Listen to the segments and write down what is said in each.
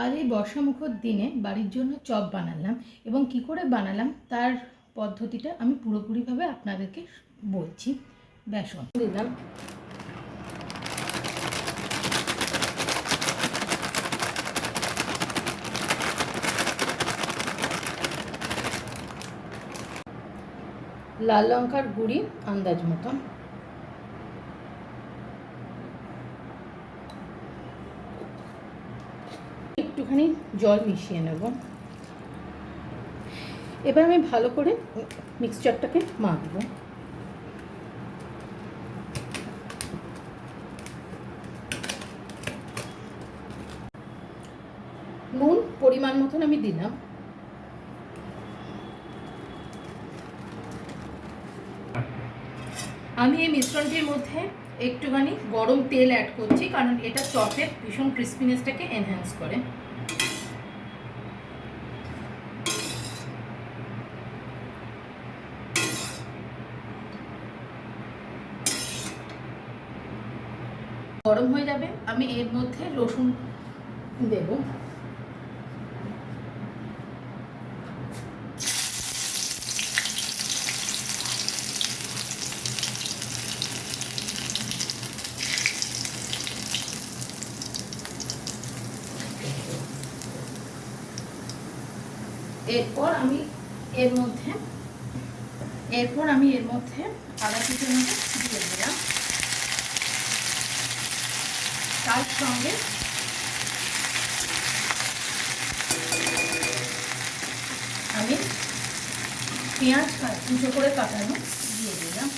আর এই বর্ষামুখর দিনে বাড়ির জন্য চপ বানালাম এবং কি করে বানালাম তার পদ্ধতিটা আমি পুরোপুরিভাবে আপনাদেরকে বলছি। বেসন দিলাম লাল লঙ্কার গুঁড়ি আন্দাজ মতন। একটুখানি জল মিশিয়ে নেব। এবার আমি ভালো করে মিক্সচারটাকে মাখবো। নুন পরিমাণ মতন আমি দিলাম। আমি এই মিশ্রণটির মধ্যে একটুখানি গরম তেল অ্যাড করছি, কারণ এটা চপের ভীষণ ক্রিস্পিনেসটাকে এনহ্যান্স করে। গরম হয়ে যাবে, আমি এর মধ্যে রসুন দেব। এরপর আমি এর মধ্যে, এরপর আমি এর মধ্যে আদা কুচনোটা দিয়ে দিলাম। তার সঙ্গে আমি পেঁয়াজ কুচো করে কাটানো দিয়ে দিলাম।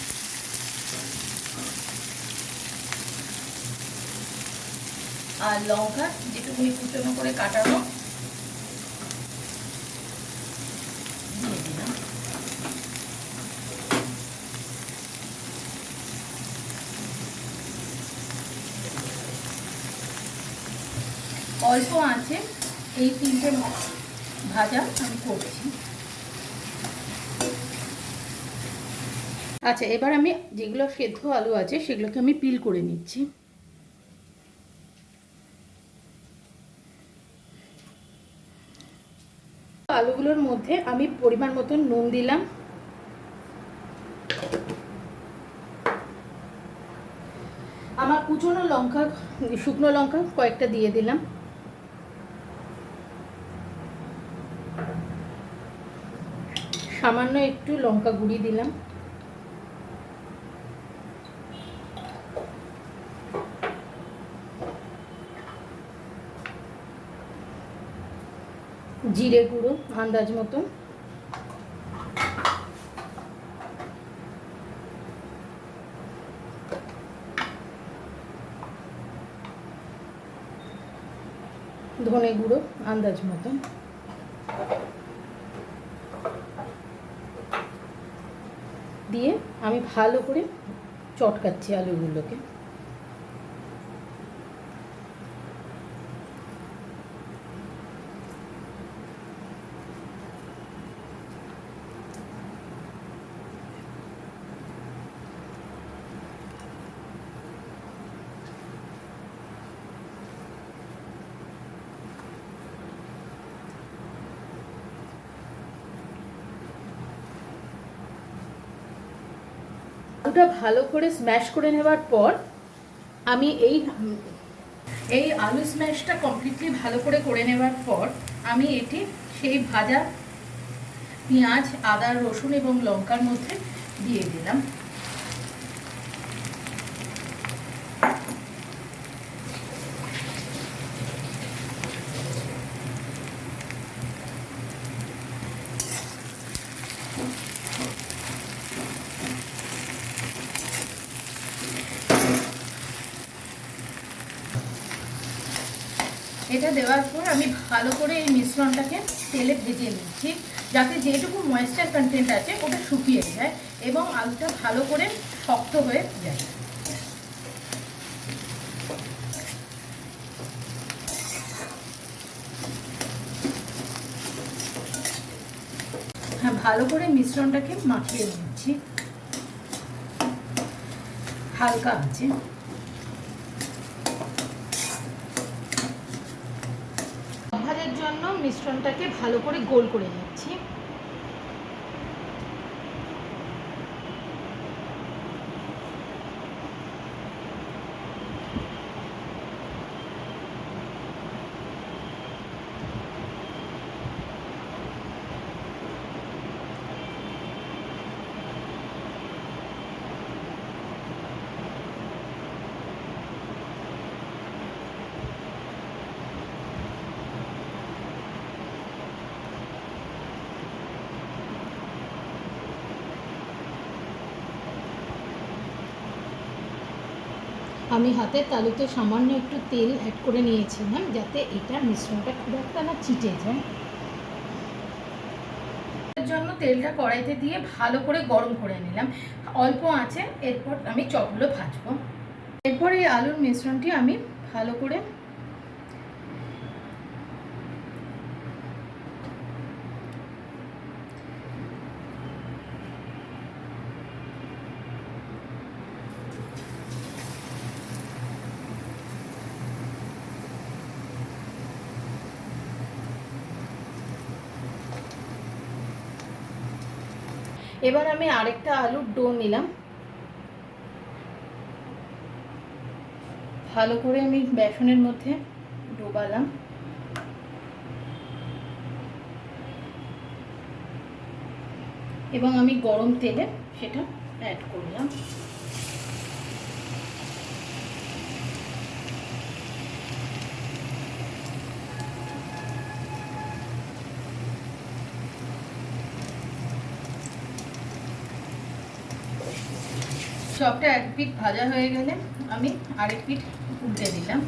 আর লঙ্কা যেটুকুনি কুচনো করে কাটানো অল্প আছে, এই তিনটে ভাজা আমি করছি। আচ্ছা এবার আমি যেগুলো সেদ্ধ আলু আছে, সেগুলোকে আমি পিল করে নিচ্ছি। আলুগুলোর মধ্যে আমি পরিমাণ মতন নুন দিলাম। আমার কুচনো লঙ্কা, শুকনো লঙ্কা কয়েকটা দিয়ে দিলাম। সামান্য একটু লঙ্কা গুঁড়ি দিলাম। জিরে গুঁড়ো আন্দাজ মতো ধনে গুঁড়ো আন্দাজ মতো দিয়ে আমি ভালো করে চটকাচ্ছি আলুগুলোকে। আলুটা ভালো করে স্ম্যাশ করে নেওয়ার পর আমি এই এই আলু স্ম্যাশটা কমপ্লিটলি ভালো করে করে নেওয়ার পর আমি এটি সেই ভাজা পেঁয়াজ, আদা, রসুন এবং লঙ্কার মধ্যে দিয়ে দিলাম। এটা দেওয়ার পর আমি ভালো করে এই মিশ্রণটাকে তেলে ভেজে নিচ্ছি যাতে যেটুকু ময়েশ্চার কন্টেন্ট আছে, ওটা শুকিয়ে যায় এবং আলুটা ভালো করে শক্ত হয়ে যায়। হ্যাঁ ভালো করে মিশ্রণটাকে মাখিয়ে নিচ্ছি। হালকা আছে। মিশ্রণটাকে ভালো করে গোল করে নিচ্ছি। আমি হাতের তালুতে সামান্য একটু তেল অ্যাড করে নিয়েছিলাম যাতে এটা মিশ্রণটা খুব একটা না চিটে যায়। জন্য তেলটা কড়াইতে দিয়ে ভালো করে গরম করে নিলাম। অল্প আছে এরপর আমি চপগুলো ভাজবো। এরপর এই আলুর মিশ্রণটি আমি ভালো করে এবার আমি আরেকটা আলুর ডো নিলাম। ভালো করে আমি বেসনের মধ্যে ডোবালাম। এবং আমি গরম তেলে সেটা অ্যাড করলাম। চপটা এক পিঠ ভাজা হয়ে গেলে আমি আরেক পিঠ উল্টে দিলাম।